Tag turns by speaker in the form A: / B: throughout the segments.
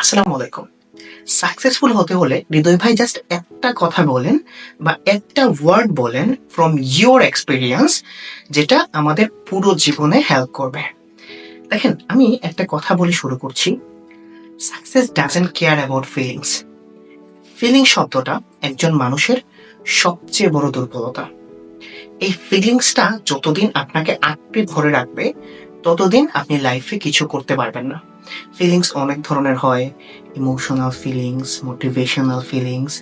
A: আসসালামু আলাইকুম। সাকসেসফুল হতে হলে হৃদয় ভাই জাস্ট একটা কথা বলেন বা একটা ওয়ার্ড বলেন ফ্রম ইয়োর এক্সপিরিয়েন্স যেটা আমাদের পুরো জীবনে হেল্প করবে। দেখেন, আমি একটা কথা বলে শুরু করছি। Success doesn't care about feelings feeling শব্দটা একজন মানুষের সবচেয়ে বড় দুর্বলতা। এই ফিলিংসটা যতদিন আপনাকে আঁকড়ে ধরে রাখবে, ততদিন আপনি লাইফে কিছু করতে পারবেন না। ফিলিংস অনেক ধরনের হয়। Emotional feelings motivational feelings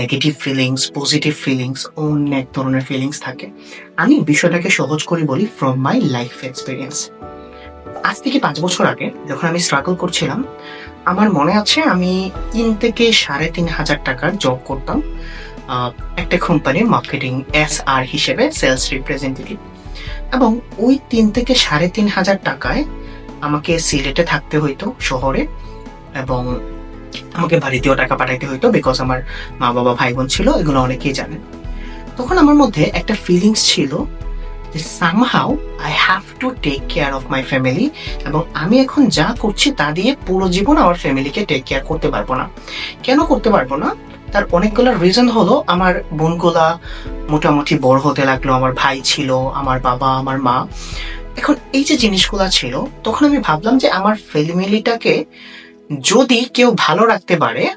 A: negative feelings positive feelings অনেক ধরনের ফিলিংস থাকে। আমি বিষয়টাকে সহজ করে বলি ফ্রম মাই লাইফ এক্সপিরিয়েন্স আজ থেকে পাঁচ বছর আগে যখন আমি স্ট্রাগল করছিলাম, আমার মনে আছে আমি তিন থেকে সাড়ে তিন হাজার টাকার জব করতাম একটা কোম্পানির মার্কেটিং এস আর হিসেবে সেলস রিপ্রেজেন্টেটিভ এবং ওই তিন থেকে সাড়ে তিন হাজার টাকায় আমাকে সিলেটে থাকতে হইতো শহরে এবং আমাকে বাড়িতেও টাকা পাঠাইতে হইতো বিকজ আমার মা বাবা ভাই বোন ছিল, এগুলো অনেকেই জানেন। তখন আমার মধ্যে একটা ফিলিংস ছিল যে somehow I have to take care of my family এবং আমি এখন যা করছি তা দিয়ে পুরো জীবন আমার ফ্যামিলিকে টেক কেয়ার করতে পারব না। কেন করতে পারব না? তার অনেকগুলো রিজন হলো, আমার বোনগুলা মোটামুটি বড় হতে লাগল, আমার ভাই ছিল, আমার বাবা, আমার মা। এখন এই যে জিনিসগুলো ছিল, তখন আমি ভাবলাম যে আমার ফ্যামিলিটাকে যদি কেউ ভালো রাখতে পারে,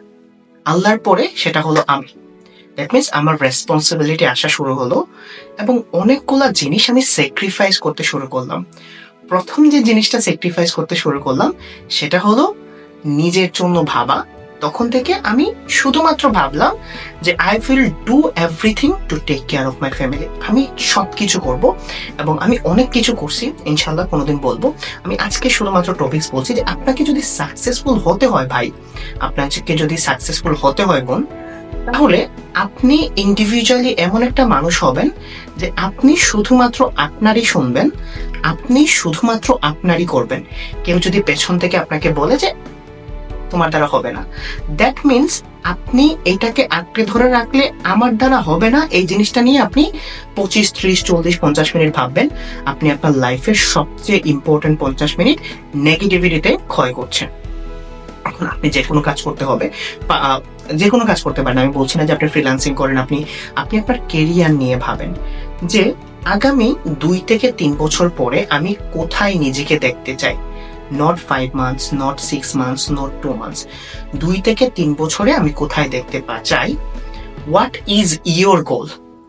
A: আল্লাহর পরে সেটা হলো আমি। দ্যাট মিনস আমার রেসপন্সিবিলিটি আসা শুরু হলো এবং অনেকগুলা জিনিস আমি স্যাক্রিফাইস করতে শুরু করলাম। প্রথম যে জিনিসটা স্যাক্রিফাইস করতে শুরু করলাম, সেটা হলো নিজের জন্য ভাবা তখন থেকে আমি শুধুমাত্র ভাবলাম যে I will do everything to take care of my family আমি সব কিছু করব এবং আমি অনেক কিছু করছি ইনশাল্লাহ কোনোদিন বলব। আমি আজকে শুধুমাত্র টপিকস বলছি যে আপনাকে যদি সাকসেসফুল হতে হয় ভাই, আপনাকে যদি সাকসেসফুল হতে হয় বোন, তাহলে আপনি ইন্ডিভিজুয়ালি এমন একটা মানুষ হবেন যে আপনি শুধুমাত্র আপনারই শুনবেন, আপনি শুধুমাত্র আপনারই করবেন। কেউ যদি পেছন থেকে আপনাকে বলে যে তোমার দ্বারা হবে না। দ্যাট মিনস আপনি এটাকে আঁকড়ে ধরে রাখলে আমার দ্বারা হবে না। এই জিনিসটা নিয়ে আপনি পঁচিশ, ত্রিশ, চল্লিশ, পঞ্চাশ মিনিট ভাববেন। আপনি আপনার লাইফের সবচেয়ে ইম্পর্টেন্ট পঞ্চাশ মিনিট নেগেটিভিটিতে ক্ষয় করছেন এখন আপনি যে কোনো কাজ করতে হবে। যে কোনো কাজ করতে পারেন। আমি বলছি না যে আপনি ফ্রিল্যান্সিং করেন। আপনি আপনি আপনার কেরিয়ার নিয়ে ভাবেন যে আগামী দুই থেকে তিন বছর পরে আমি কোথায় নিজেকে দেখতে চাই। Not five months not six months not two months দুই থেকে তিন বছরে আমি কোথায় দেখতে চাই হোয়াট ইজ ইয়োর গোল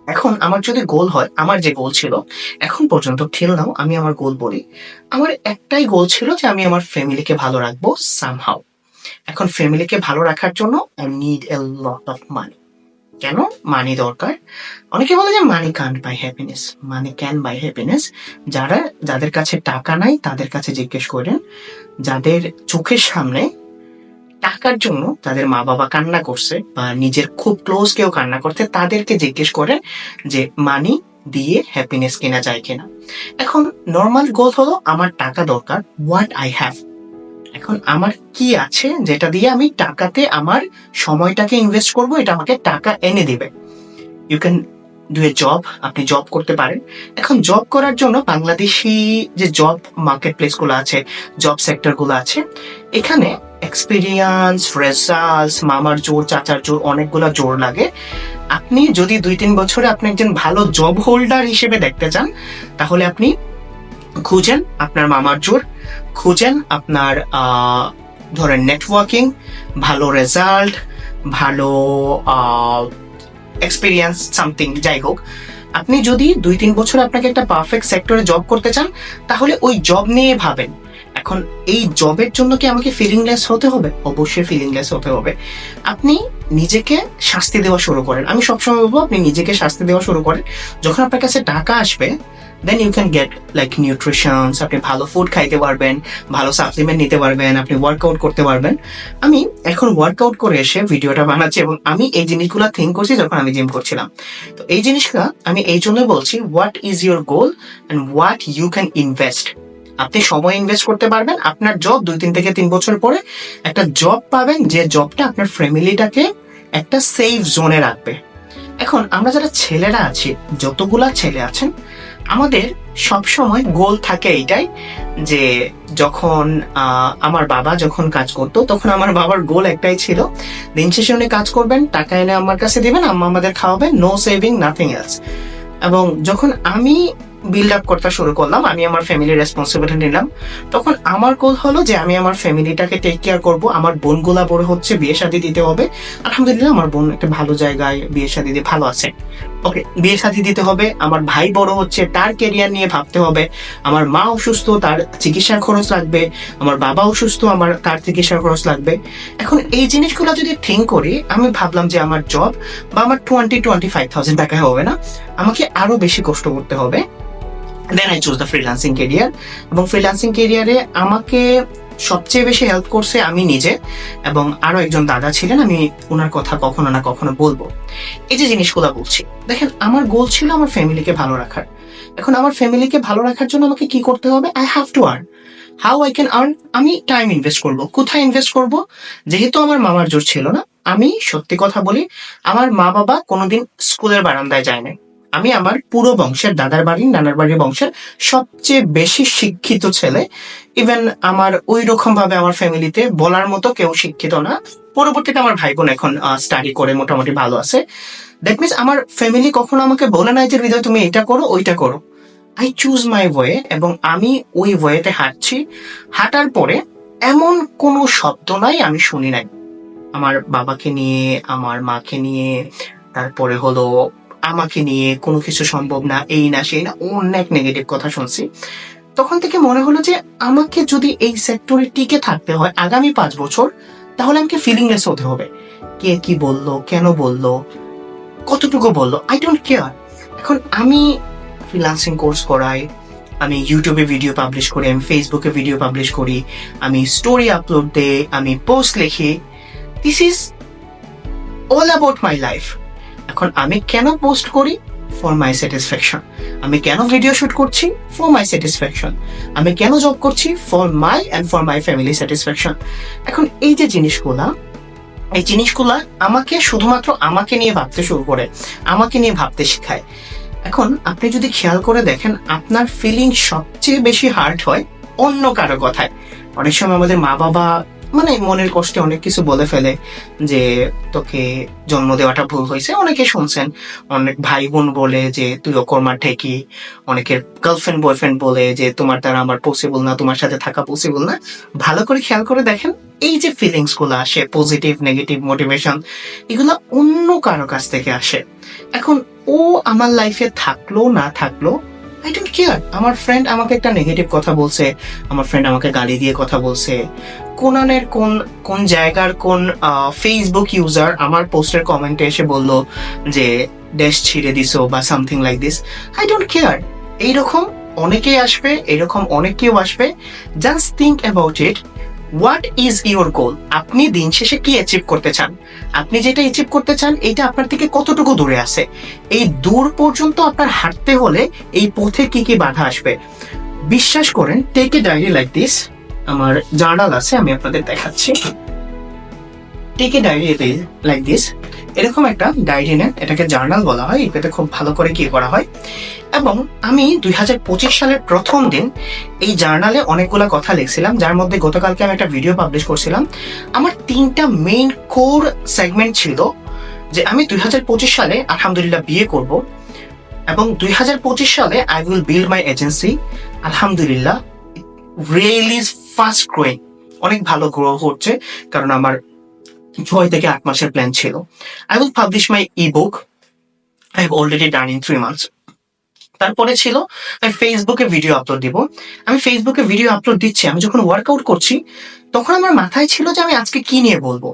A: এখন আমার যদি গোল হয়, আমার যে গোল ছিল, এখন পর্যন্ত ঠিক নাও আমি আমার গোল বলি। আমার একটাই গোল ছিল যে আমি আমার ফ্যামিলিকে ভালো রাখব সামহাউ এখন ফ্যামিলিকে ভালো রাখার জন্য I need a lot of money কেন? মানি দরকার। অনেকে বলে যে money can't buy happiness money can buy happiness যারা, যাদের কাছে টাকা নাই, তাদের কাছে জিজ্ঞেস করেন। যাদের চোখের সামনে টাকার জন্য তাদের মা বাবা কান্না করছে বা নিজের খুব ক্লোজ কেউ কান্না করছে, তাদেরকে জিজ্ঞেস করেন যে মানি দিয়ে হ্যাপিনেস কেনা যায় কিনা। এখন নর্মাল গোল হলো, আমার টাকা দরকার হোয়াট আই হ্যাভ এখন আমার কি আছে যেটা দিয়ে আমি টাকাতে আমার সময়টাকে ইনভেস্ট করব? এটা আমাকে টাকা এনে দিবে। You can do a job আপনি জব করতে পারেন। এখন জব করার জন্য বাংলাদেশি যে জব মার্কেট প্লেসগুলো আছে জব সেক্টরগুলো আছে, এখানে এক্সপিরিয়েন্স রেজাল্ট মামার জোর, চাচার জোর, অনেকগুলো জোর লাগে। আপনি যদি দুই তিন বছরে আপনি একজন ভালো জব হোল্ডার হিসেবে দেখতে চান, তাহলে আপনি খুঁজেন আপনার মামার জোর। খুঁজেন আপনার ধরেন নেটওয়ার্কিং ভালো রেজাল্ট ভালো এক্সপিরিয়েন্স সামথিং যাই হোক। আপনি যদি দুই তিন বছর আপনাকে একটা পারফেক্ট সেক্টরে জব করতে চান, তাহলে ওই জব নিয়ে ভাবেন। এখন এই জবের জন্য কি আমাকে ফিলিংলেস হতে হবে? অবশ্যই ফিলিংলেস হতে হবে। আপনি নিজেকে শাস্তি দেওয়া শুরু করেন। আমি সবসময় বলব, আপনি নিজেকে শাস্তি দেওয়া শুরু করেন। যখন আপনার কাছে টাকা আসবে then you can get like nutritions আপনি ভালো ফুড খাইতে পারবেন, ভালো সাপ্লিমেন্ট নিতে পারবেন, আপনি ওয়ার্কআউট করতে পারবেন। আমি এখন ওয়ার্কআউট করে এসে ভিডিওটা বানাচ্ছি এবং আমি এই জিনিসগুলো থিঙ্ক করছি যখন আমি জিম করছিলাম। তো এই জিনিসটা আমি এই জন্য বলছি what is your goal and what you can invest আপনি সময় ইনভেস্ট করতে পারবেন, আপনার জব দুই, তিন থেকে তিন বছর পরে একটা জব পাবেন, যে জবটা আপনার ফ্যামিলিটাকে একটা সেফ জোনে রাখবে। এখন আমরা যারা ছেলেরা আছি, যতগুলা ছেলে আছেন আমাদের সবসময় গোল থাকে এইটাই যে যখন আমার বাবা যখন কাজ করতো, তখন আমার বাবার গোল একটাই ছিল, দিন শেষে উনি কাজ করবেন, টাকা এনে আমার কাছে দিবেন, আম্মা আমাদের খাওয়াবেন নো সেভিং নাথিং এলস এবং যখন আমি বিল্ড আপ করতে শুরু করলাম, আমি আমার ফ্যামিলির রেসপন্সিবিলিটি নিলাম, তখন আমার গোল হলো যে আমি আমার ফ্যামিলিটাকে টেক কেয়ার করব, আমার বোনগুলা বড় হচ্ছে, বিয়ে শাদি দিতে হবে। আলহামদুলিল্লাহ, আমার বোন একটা ভালো জায়গায় বিয়ে শাদি দিয়ে ভালো আছে। ওকে বিয়ে শাদী দিতে হবে। আমার ভাই বড় হচ্ছে, তার কেরিয়ার নিয়ে ভাবতে হবে। আমার মা অসুস্থ, তার চিকিৎসার খরচ লাগবে। আমার বাবা অসুস্থ, আমার, তার চিকিৎসার খরচ লাগবে। এখন এই জিনিসগুলো যদি থিঙ্ক করি, আমি ভাবলাম যে আমার জব বা আমার টোয়েন্টি টোয়েন্টি ফাইভ থাউজেন্ড টাকা হবে না। আমাকে আরও বেশি কষ্ট করতে হবে। Then I choose the freelancing career এবং ফ্রিলান্সিং কেরিয়ারে আমাকে সবচেয়ে বেশি হেল্প করছে আমি নিজে এবং আরও একজন দাদা ছিলেন, আমি ওনার কথা কখনো না কখনো বলব। এই যে জিনিসগুলো বলছি, দেখেন, আমার গোল ছিল আমার ফ্যামিলিকে ভালো রাখার। এখন আমার ফ্যামিলিকে ভালো রাখার জন্য আমাকে কি করতে হবে? I have to earn how I can earn আমি টাইম ইনভেস্ট করব। কোথায় ইনভেস্ট করব? যেহেতু আমার মামার জোর ছিল না, আমি সত্যি কথা বলি, আমার মা বাবা কোনোদিন স্কুলের বারান্দায় যায় নাই। আমি আমার পুরো বংশের দাদার বাড়ি, নানার বাড়ির বংশের সবচেয়ে বেশি শিক্ষিত ছেলে। ইভেন আমার ওই রকম ভাবে আমার ফ্যামিলিতে বলার মতো কেউ শিক্ষিত না। পরবর্তীতে আমার ভাই বোন এখন স্টাডি করে মোটামুটি ভালো আছে। দ্যাট মিনস আমার ফ্যামিলি কখনো আমাকে বলে নাই যে, হৃদয়, তুমি এটা করো, ওইটা করো। আই চুজ মাই ওয়ে এবং আমি ওই ওয়েতে হাঁটছি। হাঁটার পরে এমন কোনো শব্দ নাই, আমি শুনি নাই। আমার বাবাকে নিয়ে, আমার মাকে নিয়ে, তারপরে হলো আমাকে নিয়ে কোনো কিছু সম্ভব না, এই না, সেই না, অনেক নেগেটিভ কথা শুনছি। তখন থেকে মনে হলো যে আমাকে যদি এই সেক্টরে টিকে থাকতে হয় আগামী পাঁচ বছর, তাহলে আমাকে ফিলিংলেস হতে হবে। কে কি বলল, কেন বলল, কতটুকু বলল আই ডোন্ট কেয়ার এখন আমি ফ্রিলান্সিং কোর্স করাই, আমি ইউটিউবে ভিডিও পাবলিশ করি, আমি ফেসবুকে ভিডিও পাবলিশ করি, আমি স্টোরি আপলোড দেই, আমি পোস্ট লিখি। This is all about my life এখন আমি কেন পোস্ট করি? ফর মাই স্যাটিসফ্যাকশন আমি কেন ভিডিও শুট করছি? ফর মাই স্যাটিসফ্যাকশন আমি কেন জব করছি? For my and for my family satisfaction এখন এই যে জিনিসগুলা, এই জিনিসগুলা আমাকে শুধুমাত্র আমাকে নিয়ে ভাবতে শুরু করে, আমাকে নিয়ে ভাবতে শেখায়। এখন আপনি যদি খেয়াল করে দেখেন, আপনার ফিলিং সবচেয়ে বেশি হার্ট হয় অন্য কারও কথায়। অনেক সময় আমাদের মা বাবা মানে মনের কষ্টে অনেক কিছু বলে ফেলে যে তোকে জন্ম দেওয়াটা ভুল হয়েছে। অনেকে শুনছেন, অনেক ভাই বোন বলে যে, তুই অকর্মার ঠেকি অনেকের গার্লফ্রেন্ড বয়ফ্রেন্ড বলে যে, তোমার দ্বারা আমার পসিবল না, তোমার সাথে থাকা পসিবল না। ভালো করে খেয়াল করে দেখেন, এই যে ফিলিংসগুলো আসে পজিটিভ নেগেটিভ মোটিভেশন এগুলো অন্য কারও কাছ থেকে আসে। এখন ও আমার লাইফে থাকল, না থাকল আই ডোন্ট কেয়ার আমার ফ্রেন্ড আমাকে একটা নেগেটিভ কথা বলছে, আমার ফ্রেন্ড আমাকে গালি দিয়ে কথা বলছে কোনানের কোন কোন জায়গার কোন ফেসবুক ইউজার আমার পোস্টের কমেন্টে এসে বলল যে, দেশ ছিঁড়ে দিছো বা something like this I don't care এইরকম অনেকেই আসবে, এরকম অনেক কেউ আসবে। Just think about it what is your goal আপনি দিন শেষে কি অ্যাচিভ করতে চান? আপনি যেটা অ্যাচিভ করতে চান এটা আপনার থেকে কতটুকু দূরে আছে? এই দূর পর্যন্ত আপনার হাঁটতে হলে এই পথে কি কি বাধা আসবে? বিশ্বাস করেন take a diary like this আমার জার্নাল আছে, আমি আপনাদের দেখাচ্ছি। Take a diary like this এরকম একটা ডায়েরি নেন, এটাকে জার্নাল বলা হয়, এটাতে খুব ভালো করে কি করা হয়। এবং আমি দুই হাজার পঁচিশ সালের প্রথম দিন এই জার্নালে অনেকগুলা কথা লিখছিলাম, যার মধ্যে গতকালকে আমি একটা ভিডিও পাবলিশ করছিলাম। আমার তিনটা মেইন কোর সেগমেন্ট ছিল যে আমি দুই হাজার পঁচিশ সালে আলহামদুলিল্লাহ বিয়ে করব এবং দুই হাজার পঁচিশ সালে I will build my agency আলহামদুলিল্লাহ রিয়েলি ফাস্ট গ্রোয়িং অনেক ভালো গ্রো হচ্ছে, কারণ আমার ছয় থেকে আট মাসের প্ল্যান ছিল। I will publish my e book I have already done in three months তারপরে ছিল, আমি ফেসবুকে ভিডিও আপলোড দিব। আমি ফেসবুকে ভিডিও আপলোড দিচ্ছি, আমি যখন ওয়ার্কআউট করছি, তখন আমার মাথায় ছিল যে আমি আজকে কি নিয়ে বলব।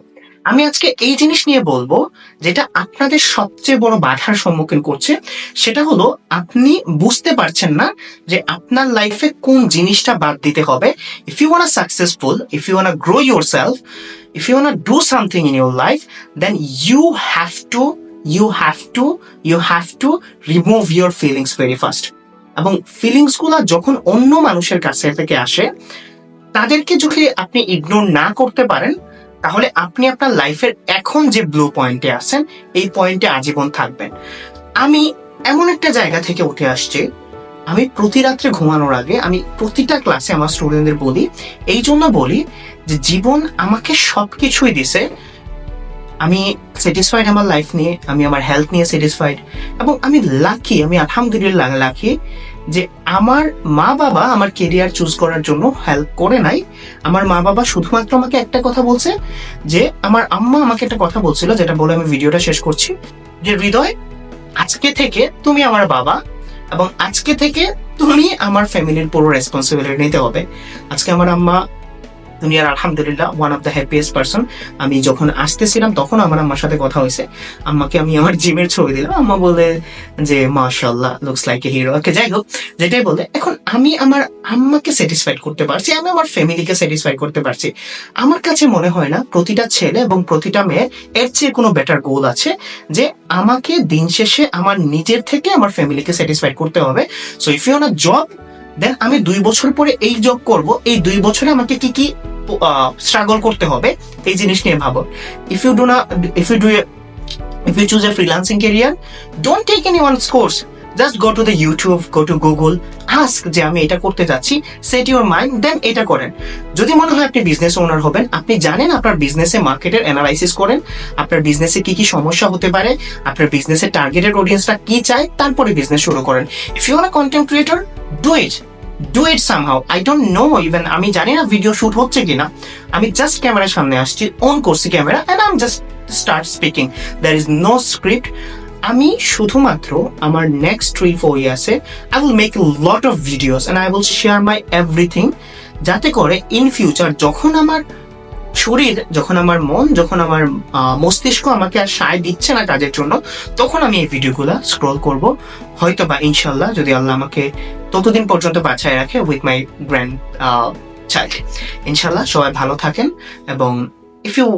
A: আমি আজকে এই জিনিস নিয়ে বলব যেটা আপনাদের সবচেয়ে বড় বাধার সম্মুখীন করছে। সেটা হলো, আপনি বুঝতে পারছেন না যে আপনার লাইফে কোন জিনিসটা বাদ দিতে হবে। If you want successful if you want grow yourself if you want do something in your life then you have to you have to you have to remove your feelings very fast. এবং ফিলিংসগুলা যখন অন্য মানুষের কাছে থেকে আসে, তাদেরকে যদি আপনি ইগনোর না করতে পারেন তাহলে আপনি আপনার লাইফের এখন যে ব্লু পয়েন্টে আছেন, এই পয়েন্টে আজীবন থাকবেন। আমি এমন একটা জায়গা থেকে উঠে আসছি, আমি প্রতি রাত্রে ঘুমানোর আগে আমি প্রতিটা ক্লাসে আমার স্টুডেন্টদের বলি, এই জন্য বলি যে জীবন আমাকে সবকিছুই দিছে। আমি স্যাটিসফাইড আমার লাইফ নিয়ে, আমি আমার হেলথ নিয়ে স্যাটিসফাইড এবং আমি লাকি আমি আলহামদুলিল্লাহ লাকি যে আমার মা বাবা আমার কেরিয়ার চুজ করার জন্য হেল্প করে নাই। আমার মা বাবা শুধুমাত্র আমাকে একটা কথা বলছে, যে আমার আম্মা আমাকে একটা কথা বলছিল, যেটা বলে আমি ভিডিওটা শেষ করছি, যে হৃদয়, আজকে থেকে তুমি আমার বাবা এবং আজকে থেকে তুমি আমার ফ্যামিলির পুরো রেসপন্সিবিলিটি নিতে হবে। আজকে আমার আম্মা দুনিয়ার আলহামদুলিল্লাহ one of the happiest person আমি যখন আসতেছিলাম, তখন আমার আম্মার সাথে কথা হয়েছে। আম্মাকে আমি আমার জিমের ছবি দিলাম। আম্মা বলে যে মাশাল্লাহ looks like a hero okay, যাই হোক, যেটাই বলে, এখন আমি আমার আম্মাকে স্যাটিসফাইড করতে পারছি, আমি আমার ফ্যামিলিকে স্যাটিসফাই করতে পারছি। আমার কাছে মনে হয় না, প্রতিটা ছেলে এবং প্রতিটা মেয়ের এর চেয়ে কোনো বেটার গোল আছে যে, আমাকে দিন শেষে আমার নিজের থেকে আমার ফ্যামিলিকে স্যাটিসফাইড করতে হবে। So if you job then আমি দুই বছর পরে এই জব করব। এই দুই বছরে আমাকে কি কি স্ট্রাগল করতে হবে, এই জিনিস নিয়ে ভাবো। ইফ ইউ ডু না if you do if you choose a freelancing career, don't take anyone's course. Just go to the YouTube go to Google ask যে আমি এটা করতে যাচ্ছি সেট ইউর মাইন্ড দেন এটা করেন। যদি মনে হয় আপনি বিজনেস ওনার হবেন, আপনি জানেন আপনার বিজনেসে মার্কেটের অ্যানালাইসিস করেন, আপনার বিজনেসে কি কি সমস্যা হতে পারে, আপনার বিজনেসের টার্গেটেড অডিয়েন্সটা কি চায়, তারপরে বিজনেস শুরু করেন। If you are content creator do it do it somehow I don't know even আমি জানি না ভিডিও শুট হচ্ছে কিনা। আমি জাস্ট ক্যামেরার সামনে আসছি অন করছি camera and um just start speaking there is no script আমি শুধুমাত্র আমার next three four ইয়ার্সে I will make lot of videos and I will share my everything যাতে করে ইন ফিউচার যখন আমার শরীর, যখন আমার মন, যখন আমার মস্তিষ্ক আমাকে আর সায় দিচ্ছে না কাজের জন্য, তখন আমি এই ভিডিওগুলো স্ক্রল করব। হয়তো বা ইনশাল্লাহ যদি আল্লাহ আমাকে ততদিন পর্যন্ত বাঁচায় রাখে উইথ মাই গ্র্যান্ড চাইল্ড ইনশাল্লাহ সবাই ভালো থাকেন এবং if you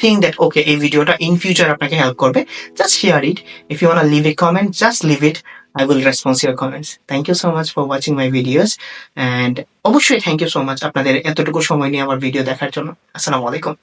A: think that okay এই ভিডিওটা ইন ফিউচার আপনাকে হেল্প করবে just share it if you want leave a comment just leave it I will response your comments thank you so much for watching my videos and অবশ্যই thank you so much আপনাদের এতটুকু সময় নিয়ে আমার video দেখার জন্য। আসসালামু আলাইকুম।